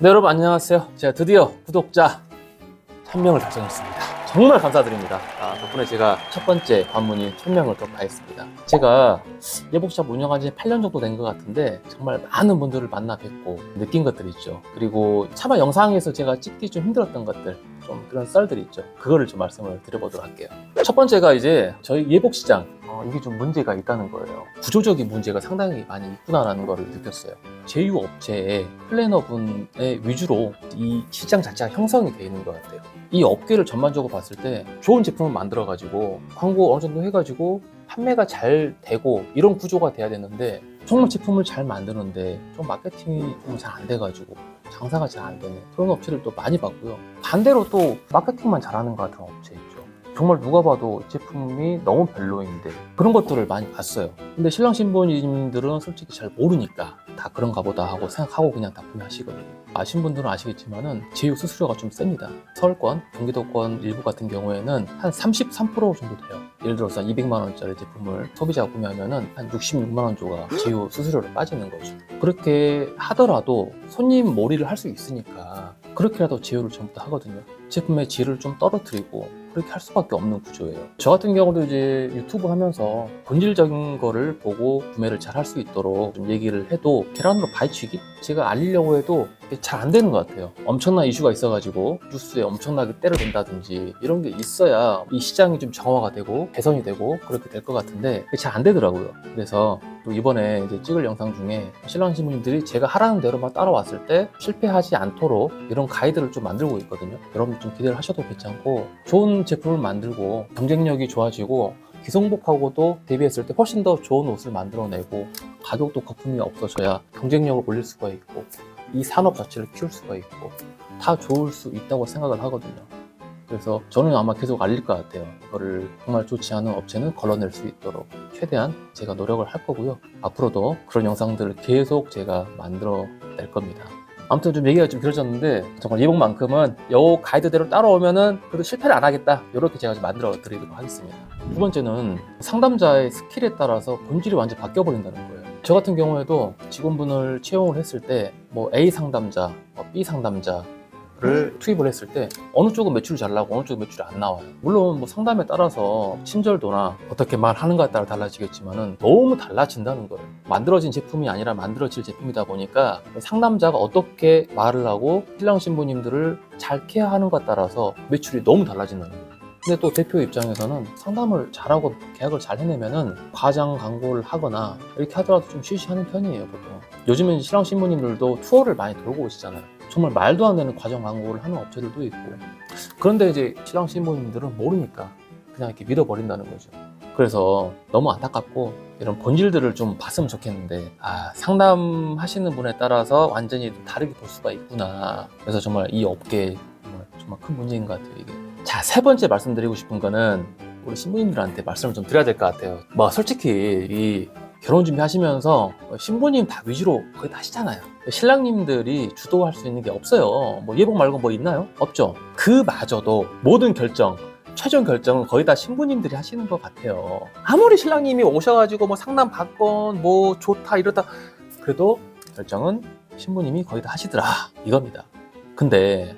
네, 여러분 안녕하세요. 제가 드디어 구독자 1000명을 달성했습니다. 정말 감사드립니다. 아, 덕분에 제가 첫 번째 관문인 1000명을 돌파했습니다. 제가 예복샵 운영한 지 8년 정도 된 것 같은데 정말 많은 분들을 만나 뵙고 느낀 것들이 있죠. 그리고 차마 영상에서 제가 찍기 좀 힘들었던 것들 좀 그런 썰들이 있죠. 그거를 좀 말씀을 드려보도록 할게요. 첫 번째가 이제 저희 예복시장 어, 이게 좀 문제가 있다는 거예요. 구조적인 문제가 상당히 많이 있구나라는 거를 느꼈어요. 제휴 업체의 플래너분의 위주로 이 시장 자체가 형성이 되어 있는 것 같아요. 이 업계를 전반적으로 봤을 때 좋은 제품을 만들어가지고 광고 어느 정도 해가지고 판매가 잘 되고 이런 구조가 돼야 되는데 정말 제품을 잘 만드는데 좀 마케팅이 좀 잘 안 돼가지고 장사가 잘 안 되는 그런 업체를 또 많이 봤고요. 반대로 또 마케팅만 잘하는 것 같은 업체 있죠. 정말 누가 봐도 제품이 너무 별로인데 그런 것들을 많이 봤어요. 근데 신랑 신부님들은 솔직히 잘 모르니까 다 그런가 보다 하고 생각하고 그냥 다 구매하시거든요. 아신 분들은 아시겠지만은 제휴 수수료가 좀 셉니다. 서울권, 경기도권 일부 같은 경우에는 한 33% 정도 돼요. 예를 들어서 200만 원짜리 제품을 소비자가 구매하면은 한 66만 원 조가 제휴 수수료로 빠지는 거죠. 그렇게 하더라도 손님 몰이를 할 수 있으니까 그렇게라도 제휴를 전부 다 하거든요. 제품의 질을 좀 떨어뜨리고 그렇게 할 수밖에 없는 구조예요. 저 같은 경우도 이제 유튜브 하면서 본질적인 거를 보고 구매를 잘 할 수 있도록 좀 얘기를 해도 계란으로 바위치기? 제가 알리려고 해도 잘 안 되는 것 같아요. 엄청난 이슈가 있어가지고 뉴스에 엄청나게 때려댄다든지 이런 게 있어야 이 시장이 좀 정화가 되고 개선이 되고 그렇게 될 것 같은데 잘 안 되더라고요. 그래서 또 이번에 이제 찍을 영상 중에 신랑 신부님들이 제가 하라는 대로만 따라왔을 때 실패하지 않도록 이런 가이드를 좀 만들고 있거든요. 여러분 좀 기대를 하셔도 괜찮고 좋은 제품을 만들고 경쟁력이 좋아지고 기성복하고도 대비했을 때 훨씬 더 좋은 옷을 만들어내고 가격도 거품이 없어져야 경쟁력을 올릴 수가 있고 이 산업 자체를 키울 수가 있고 다 좋을 수 있다고 생각을 하거든요. 그래서 저는 아마 계속 알릴 것 같아요. 이거를 정말 좋지 않은 업체는 걸러낼 수 있도록 최대한 제가 노력을 할 거고요. 앞으로도 그런 영상들을 계속 제가 만들어 낼 겁니다. 아무튼 좀 얘기가 좀 길어졌는데 정말 이번만큼은 요 가이드대로 따라오면은 그래도 실패를 안 하겠다 이렇게 제가 좀 만들어 드리도록 하겠습니다 두 번째는 상담자의 스킬에 따라서 본질이 완전 바뀌어 버린다는 거예요 저 같은 경우에도 직원분을 채용을 했을 때 뭐 A 상담자, 뭐 B 상담자 를 투입을 했을 때 어느 쪽은 매출이 잘 나고 어느 쪽은 매출이 안 나와요. 물론 뭐 상담에 따라서 친절도나 어떻게 말하는가에 따라 달라지겠지만은 너무 달라진다는 거예요. 만들어진 제품이 아니라 만들어질 제품이다 보니까 상담자가 어떻게 말을 하고 신랑 신부님들을 잘 케어하는가에 따라서 매출이 너무 달라진다는 거예요. 근데 또 대표 입장에서는 상담을 잘하고 계약을 잘 해내면은 과장 광고를 하거나 이렇게 하더라도 좀 쉬쉬하는 편이에요 보통. 요즘엔 신랑 신부님들도 투어를 많이 돌고 오시잖아요. 정말 말도 안 되는 과정 광고를 하는 업체들도 있고 그런데 이제 신랑 신부님들은 모르니까 그냥 이렇게 믿어버린다는 거죠 그래서 너무 안타깝고 이런 본질들을 좀 봤으면 좋겠는데 아 상담하시는 분에 따라서 완전히 다르게 볼 수가 있구나 그래서 정말 이 업계에 정말, 정말 큰 문제인 것 같아요 이게 자 세 번째 말씀드리고 싶은 거는 우리 신부님들한테 말씀을 좀 드려야 될 것 같아요 뭐 솔직히 이 결혼 준비하시면서 신부님 다 위주로 거의 다 하시잖아요. 신랑님들이 주도할 수 있는 게 없어요. 뭐 예복 말고 뭐 있나요? 없죠. 그마저도 모든 결정, 최종 결정은 거의 다 신부님들이 하시는 것 같아요. 아무리 신랑님이 오셔가지고 뭐 상담 받건 뭐 좋다 이러다 그래도 결정은 신부님이 거의 다 하시더라 이겁니다. 근데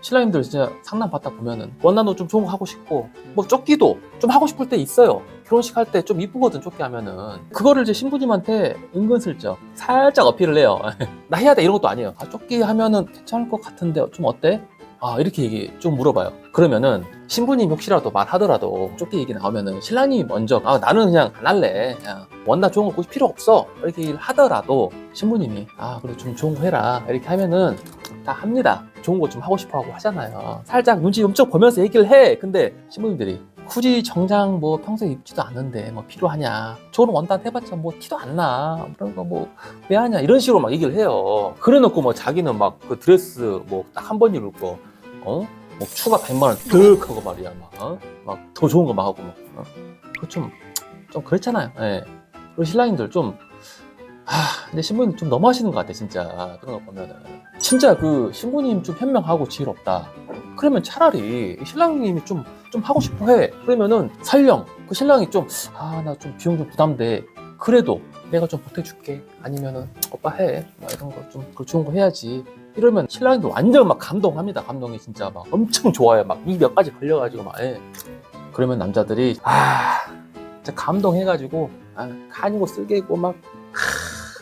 신랑님들 진짜 상담 받다 보면은 원나도 좀 좋은 거 하고 싶고 뭐 쫓기도 좀 하고 싶을 때 있어요. 결혼식 할 때 좀 이쁘거든 쫓기 하면은 그거를 이제 신부님한테 은근슬쩍 살짝 어필을 해요. 나 해야 돼 이런 것도 아니에요. 아, 쫓기 하면은 괜찮을 것 같은데 좀 어때? 아 이렇게 얘기 좀 물어봐요. 그러면은 신부님 혹시라도 말하더라도 쫓기 얘기 나오면은 신랑님이 먼저 아 나는 그냥 안 할래. 그냥 원나 좋은 거 보실 필요 없어. 이렇게 하더라도 신부님이 아 그래 좀 좋은 거 해라 이렇게 하면은 다 합니다. 좋은 거 좀 하고 싶어 하고 하잖아요. 살짝 눈치 엄청 보면서 얘기를 해. 근데 신부님들이 굳이 정장 뭐 평소에 입지도 않는데 뭐 필요하냐. 좋은 원단 해봤자 뭐 티도 안 나. 그런 거 뭐 왜 하냐. 이런 식으로 막 얘기를 해요. 그래 놓고 뭐 자기는 막 그 드레스 뭐 딱 한 번 입을 거, 어? 뭐 추가 100만 원득 하고 말이야. 막, 어? 막더 좋은 거 막 하고 막. 어? 그거 좀, 좀 그렇잖아요. 예. 그리고 신랑님들 좀, 아, 근데 신부님 좀 너무하시는 것 같아, 진짜. 그런 거 보면은. 진짜 그 신부님 좀 현명하고 지혜롭다. 그러면 차라리 신랑님이 좀, 좀 하고 싶어 해. 그러면은 설령 그 신랑이 좀, 아, 나 좀 비용 좀 부담돼. 그래도 내가 좀 보태줄게. 아니면은 오빠 해. 막 이런 거좀 좋은 거 해야지. 이러면 신랑도 완전 막 감동합니다. 감동이 진짜 막 엄청 좋아요. 막 이 몇 가지 걸려가지고 막 예. 그러면 남자들이 아 진짜 감동해가지고 아 간이고 쓸개고 막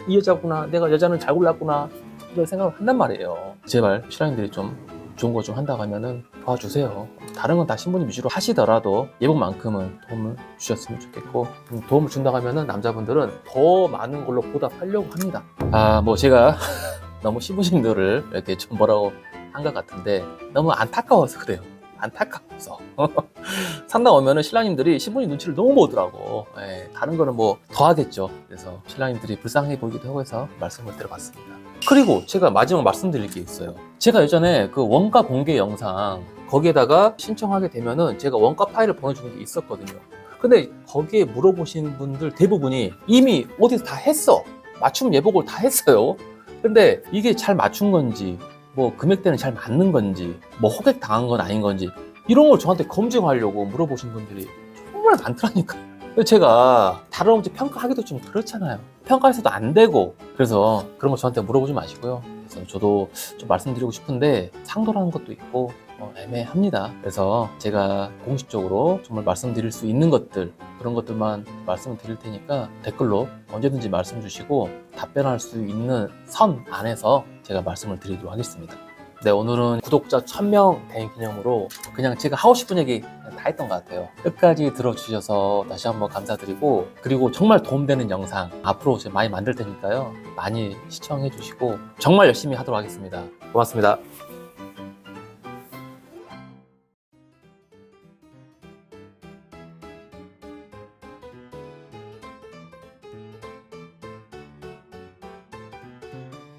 이 여자구나 내가 여자는 잘 골랐구나 이런 생각을 한단 말이에요. 제발 신랑들이 좀 좋은 거 좀 한다고 하면은 도와주세요. 다른 건 다 신부님 위주로 하시더라도 예복만큼은 도움을 주셨으면 좋겠고 음, 도움을 준다고 하면은 남자분들은 더 많은 걸로 보답하려고 합니다. 아 뭐 제가 너무 신부님들을 이렇게 좀 뭐라고 한 것 같은데 너무 안타까워서 그래요. 안타까워서 상담 오면은 신랑님들이 신부님 눈치를 너무 보더라고. 예, 다른 거는 뭐 더 하겠죠. 그래서 신랑님들이 불쌍해 보이기도 하고 해서 말씀을 드려봤습니다. 그리고 제가 마지막 말씀드릴 게 있어요. 제가 예전에 그 원가 공개 영상 거기에다가 신청하게 되면은 제가 원가 파일을 보내주는 게 있었거든요. 근데 거기에 물어보신 분들 대부분이 이미 어디서 다 했어. 맞춤 예복을 다 했어요. 근데 이게 잘 맞춘 건지, 뭐 금액대는 잘 맞는 건지, 뭐 호객 당한 건 아닌 건지, 이런 걸 저한테 검증하려고 물어보신 분들이 정말 많더라니까. 근데 제가 다른 업체 평가하기도 좀 그렇잖아요. 평가해서도 안 되고. 그래서 그런 거 저한테 물어보지 마시고요. 그래서 저도 좀 말씀드리고 싶은데 상도라는 것도 있고 어, 애매합니다. 그래서 제가 공식적으로 정말 말씀드릴 수 있는 것들 그런 것들만 말씀을 드릴 테니까 댓글로 언제든지 말씀 주시고 답변할 수 있는 선 안에서 제가 말씀을 드리도록 하겠습니다. 네, 오늘은 구독자 1000명 대행 기념으로 그냥 제가 하고 싶은 얘기 다 했던 것 같아요. 끝까지 들어주셔서 다시 한번 감사드리고, 그리고 정말 도움되는 영상 앞으로 제가 많이 만들 테니까요. 많이 시청해 주시고, 정말 열심히 하도록 하겠습니다. 고맙습니다.